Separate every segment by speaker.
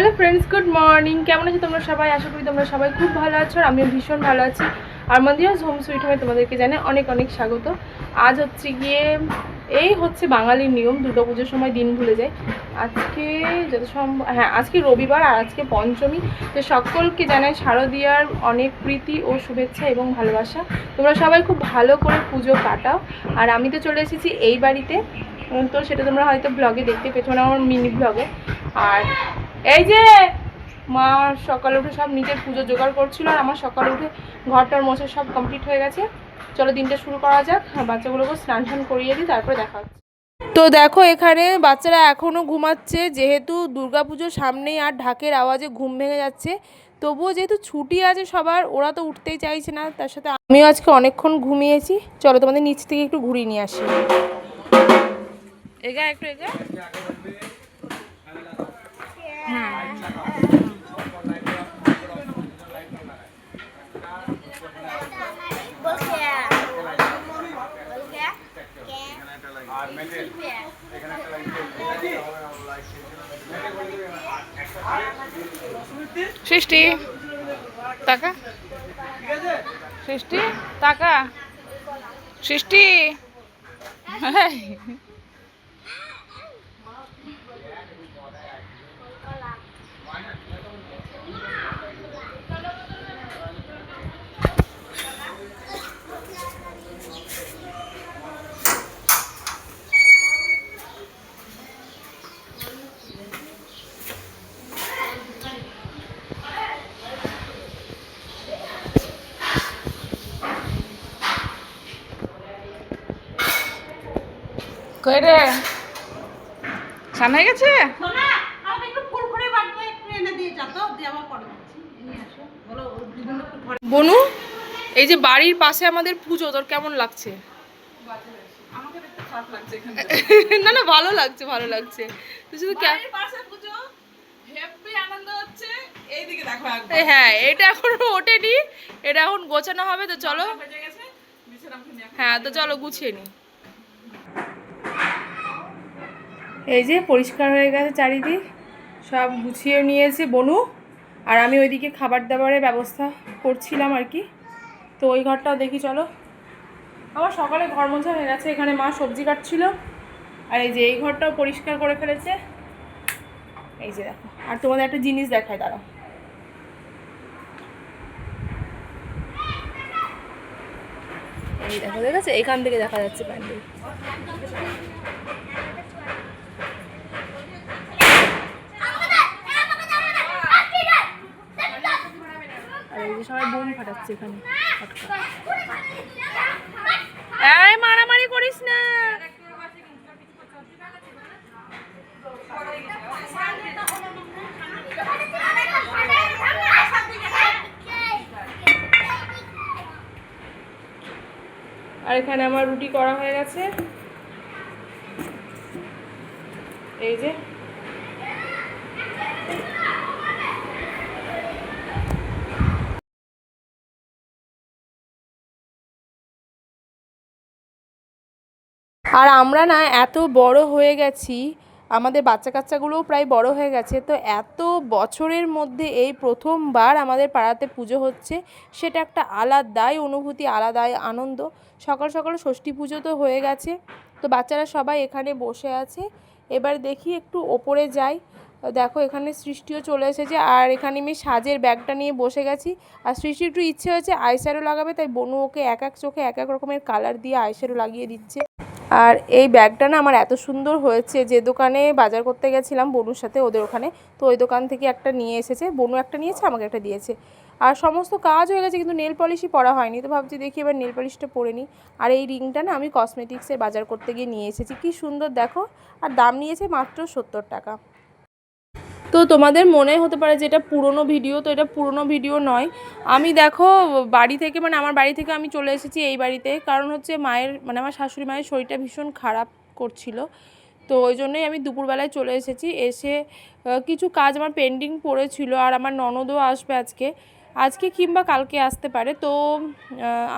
Speaker 1: Hello friends, good morning. কেমন আছো তোমরা সবাই? আশা করি তোমরা সবাই খুব ভালো আছো আর আমিও ভীষণ ভালো আছি। আর মন্দিরাস হোম সুইট হোমে তোমাদেরকে জানে অনেক অনেক স্বাগত। আজ হচ্ছে গিয়ে এই হচ্ছে বাঙালির নিয়ম দুর্গাপুজোর সময় দিন ভুলে যায়। আজকে যত সম্ভব হ্যাঁ আজকে রবিবার আর আজকে পঞ্চমী। তো সকলকে জানাই শারদীয়ার অনেক প্রীতি ও শুভেচ্ছা এবং ভালোবাসা। তোমরা সবাই খুব ভালো করে পুজো কাটাও। আর আমি তো চলে এসেছি এই বাড়িতে। তো সেটা তোমরা হয়তো ব্লগে দেখতে পেয়েছ মানে আমার মিনি ব্লগে আর এই যে, মা সকালে উঠে সব নিজের পুজো জোগাড় করছিল আর আমার সকালে উঠে ঘরটার মোছা সব কমপ্লিট হয়ে গেছে। চলো দিনটা শুরু করা যাক। আর বাচ্চাগুলোকে স্নান টান করিয়ে দিই, তারপরে দেখা হচ্ছে। তো দেখো এখানে বাচ্চারা এখনও ঘুমাচ্ছে, যেহেতু দুর্গাপুজো সামনেই আর ঢাকের আওয়াজে ঘুম ভেঙে যাচ্ছে। তবুও যেহেতু ছুটি আছে সবার, ওরা তো উঠতেই চাইছে না, তার সাথে আমিও আজকে অনেকক্ষণ ঘুমিয়েছি। চলো তোমাদের নিচ থেকে একটু ঘুরিয়ে নিয়ে আসি। এগা, একটু এগা।
Speaker 2: হ্যাঁ।
Speaker 1: সৃষ্টি টাকা সৃষ্টি টাকা সৃষ্টি।
Speaker 3: বলো ওর দুজন একটু ঘরে
Speaker 1: বনু এই যে বাড়ির পাশে আমাদের পুজো তোর কেমন লাগছে? না না ভালো লাগছে ভালো লাগছে। তুই শুধু হ্যাঁ এটা এখন ওঠেনি এটা এখন গোছানো হবে তো চলো।
Speaker 3: গেছে
Speaker 1: হ্যাঁ তো চলো গুছিয়ে নি। এই যে পরিষ্কার হয়ে গেছে চারিদিক, সব গুছিয়ে নিয়েছে বনু। আর আমি ওইদিকে খাবার দাবারের ব্যবস্থা করছিলাম আর কি। তো ওই ঘরটাও দেখি, চলো। আমার সকালে ঘর মোছা হয়ে গেছে, এখানে মা সবজি কাটছিল। আর এই যে এই ঘরটাও পরিষ্কার করে ফেলেছে। এই যে দেখো, আর তোমাদের একটা জিনিস দেখায় দাঁড়াও। এই দেখো ঠিক এখান থেকে দেখা যাচ্ছে প্যান্ডেল আর এই যে সবাই ফাটাচ্ছে এখানে এই মারামারি করিস না। আর এখানে আমার রুটি করা হয়ে গেছে। এই যে আর আমরা না এত বড় হয়ে গেছি, আমাদের বাচ্চা কাচ্চাগুলোও প্রায় বড় হয়ে গেছে, তো এত বছরের মধ্যে এই প্রথমবার আমাদের পাড়াতে পুজো হচ্ছে, সেটা একটা আলাদাই অনুভূতি, আলাদাই আনন্দ। সকাল সকাল ষষ্ঠী পুজো তো হয়ে গেছে, তো বাচ্চারা সবাই এখানে বসে আছে। এবার দেখি একটু ওপরে যাই, দেখো এখানে সৃষ্টিও চলে এসেছে, আর এখানে আমি সাজের ব্যাগটা নিয়ে বসে গেছি। আর সৃষ্টির একটু ইচ্ছে হয়েছে, আইশ্যাডো লাগাবে, তাই বনু ওকে এক এক চোখে এক এক রকমের কালার দিয়ে আইশ্যাডো লাগিয়ে দিচ্ছে। আর এই ব্যাগটা না আমার এত সুন্দর হয়েছে যে দোকানে বাজার করতে গেছিলাম বনুর সাথে ওদের ওখানে। তো ওই দোকান থেকে একটা নিয়ে এসেছে, বনু একটা নিয়েছে, আমাকে একটা দিয়েছে। আর সমস্ত কাজ হয়ে গেছে কিন্তু নেল পলিশই পরা হয়নি। তো ভাবছি দেখি এবার নেল পলিশটা পরে নিই। আর এই রিংটা না আমি কসমেটিক্সের বাজার করতে গিয়ে নিয়ে এসেছি। কি সুন্দর দেখো। আর দাম নিয়েছে মাত্র সত্তর টাকা। তো তোমাদের মনে হতে পারে যে এটা পুরনো ভিডিও, তো এটা পুরনো ভিডিও নয়। আমি দেখো, বাড়ি থেকে মানে আমার বাড়ি থেকে আমি চলে এসেছি এই বাড়িতে। কারণ হচ্ছে মায়ের মানে আমার শাশুড়ি মায়ের শরীরটা ভীষণ খারাপ করছিল। তো ওই জন্যই আমি দুপুরবেলায় চলে এসেছি। এসে কিছু কাজ আমার পেন্ডিং পড়েছিল। আর আমার ননদও আসবে আজকে। আজকে কিংবা কালকে আসতে পারে। তো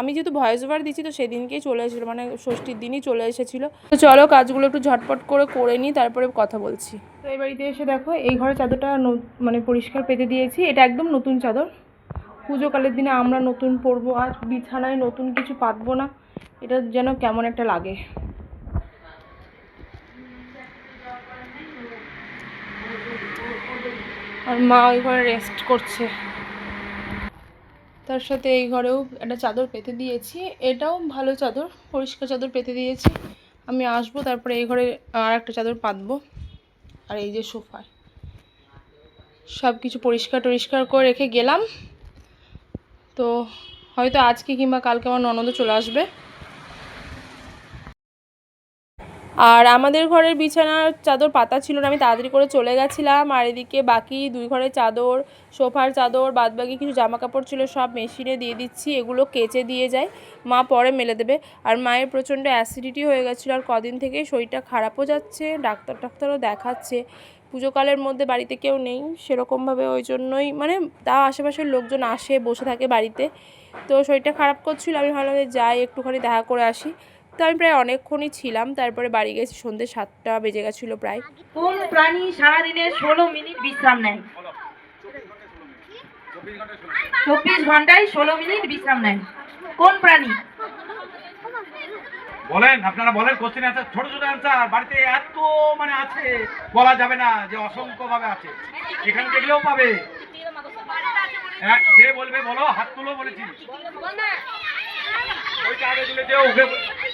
Speaker 1: আমি যেহেতু ভয়েস ওভার দিচ্ছি, তো সেদিনকেই চলে এসেছিল মানে ষষ্ঠীর দিনই চলে এসেছিল। তো চলো কাজগুলো একটু ঝটপট করে করে নিই, তারপরে কথা বলছি। তো এই বাড়িতে এসে দেখো, এই ঘরে চাদরটা মানে পরিষ্কার পেতে দিয়েছি। এটা একদম নতুন চাদর। পুজোকালের দিনে আমরা নতুন পরবো, আর বিছানায় নতুন কিছু পাতবো না। এটা যেন কেমন একটা লাগে। আর মা ওই ঘরে রেস্ট করছে। তার সাথে এই ঘরেও একটা চাদর পেতে দিয়েছি। এটাও ভালো চাদর, পরিষ্কার চাদর পেতে দিয়েছি। আমি আসব, তারপরে এই ঘরে আর একটা চাদর পাতবো। আর এই যে সোফা সব কিছু পরিষ্কার টরিষ্কার করে রেখে গেলাম। তো হয়তো আজকে কিংবা কালকে আমার ননদও চলে আসবে। আর আমাদের ঘরের বিছানার চাদর পাতা ছিল না, আমি তাড়াতাড়ি করে চলে গেছিলাম। আর এদিকে বাকি দুই ঘরের চাদর, সোফার চাদর, বাদবাকি কিছু জামা কাপড় ছিল, সব মেশিনে দিয়ে দিচ্ছি, এগুলো কেচে দিয়ে যায় মা পরে মেলে দেবে। আর মায়ের প্রচণ্ড অ্যাসিডিটি হয়ে গেছিল, আর কদিন থেকে শরীরটা খারাপও যাচ্ছে, ডাক্তার টাক্তারও দেখাচ্ছে। পুজোকালের মধ্যে বাড়িতে কেউ নেই, সেরকমভাবে ওই জন্যই মানে তা আশেপাশের লোকজন আসে, বসে থাকে বাড়িতে। তো শরীরটা খারাপ করছিল, আমি ভাবলাম যাই, একটুখানি দেখা করে আসি। তো আমি প্রায় অনেকক্ষণই ছিলাম তারপরে বাড়ি গেছি সন্ধ্যে সাতটা বেজে গেছিল প্রায়।
Speaker 4: কোন প্রাণী সারাদিনে ষোলো মিনিট বিশ্রাম নেয়? চব্বিশ ঘন্টায় ষোলো মিনিট বিশ্রাম নেয়। কোন প্রাণী?
Speaker 5: বলেন আপনারা বলেন কোশ্চেন অ্যান্সার ছোট ছোট অ্যান্সার বাড়িতে এত মানে আছে বলা যাবে না যে অসংখ্য ভাবে আছে। এখানে দেখলেও পাবে। হ্যাঁ, যে বলবে বলো হাত তুলো বলেছি। ওইটা আগে তুলেছে ওকে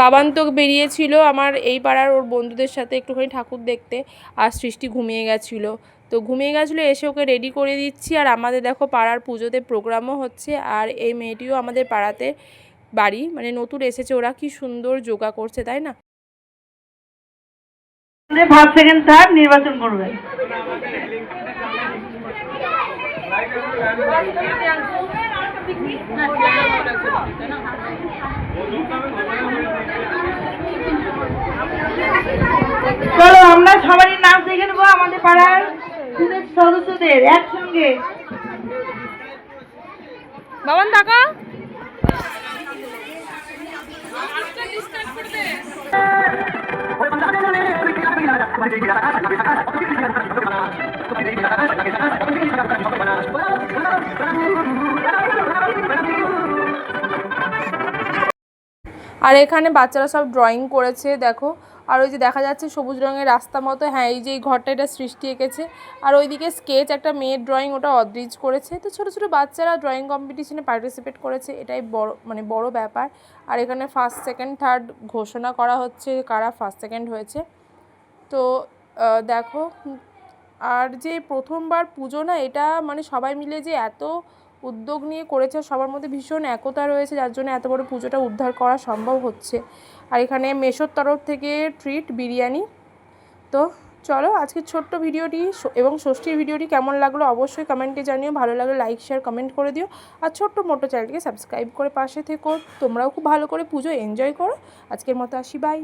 Speaker 1: বাবান তো বেরিয়েছিল আমার এই পাড়ার ওর বন্ধুদের সাথে একটুখানি ঠাকুর দেখতে। আর সৃষ্টি ঘুমিয়ে গেছিল। তো ঘুমিয়ে গেছিল এসে ওকে রেডি করে দিচ্ছি। আর আমাদের দেখো পাড়ার পুজোতে প্রোগ্রামও হচ্ছে। আর এই মেয়েটিও আমাদের পাড়াতে বাড়ি। মানে নতুন এসেছে ওরা কি সুন্দর যোগা করছে তাই না?
Speaker 4: ফার্স্ট সেকেন্ড থার্ড নির্বাচন করবেন চলো আমরা সবারই নাচ দেখে নেব আমাদের পাড়ার স্কুলের সদস্যদের একসঙ্গে।
Speaker 1: বাবান টাকা আর এখানে বাচ্চারা সব ড্রয়িং করেছে, দেখো। আর ওই যে দেখা যাচ্ছে সবুজ রঙের রাস্তা মতো হ্যাঁ এই যে এই ঘরটা এটা সৃষ্টি এঁকেছে। আর ওইদিকে স্কেচ একটা মেয়ের ড্রয়িং ওটা অদ্রিজ করেছে। তো ছোটো ছোটো বাচ্চারা ড্রয়িং কম্পিটিশনে পার্টিসিপেট করেছে, এটাই বড় মানে বড় ব্যাপার। আর এখানে ফার্স্ট সেকেন্ড থার্ড ঘোষণা করা হচ্ছে কারা ফার্স্ট সেকেন্ড হয়েছে। তো দেখো, আর যে প্রথমবার পুজো না, এটা মানে সবাই মিলে যে এত উদ্যোগ নিয়ে করেছে, সবার মধ্যে ভীষণ একতা রয়েছে, যার জন্য এত বড় পুজোটা উদ্ধার করা সম্ভব হচ্ছে। আর এখানে মেশোর তরফ থেকে ট্রিট বিরিয়ানি। তো চলো আজকে ছোট্ট ভিডিওটি এবং ষষ্ঠীর ভিডিওটি কেমন লাগল অবশ্যই কমেন্টে জানিও, ভালো লাগলে লাইক শেয়ার কমেন্ট করে দিও। আর ছোট্ট মোটো চ্যানেলটিকে সাবস্ক্রাইব করে পাশে থেকো। তোমরাও খুব ভালো করে পুজো এনজয় করো। আজকের মতো আসি বাই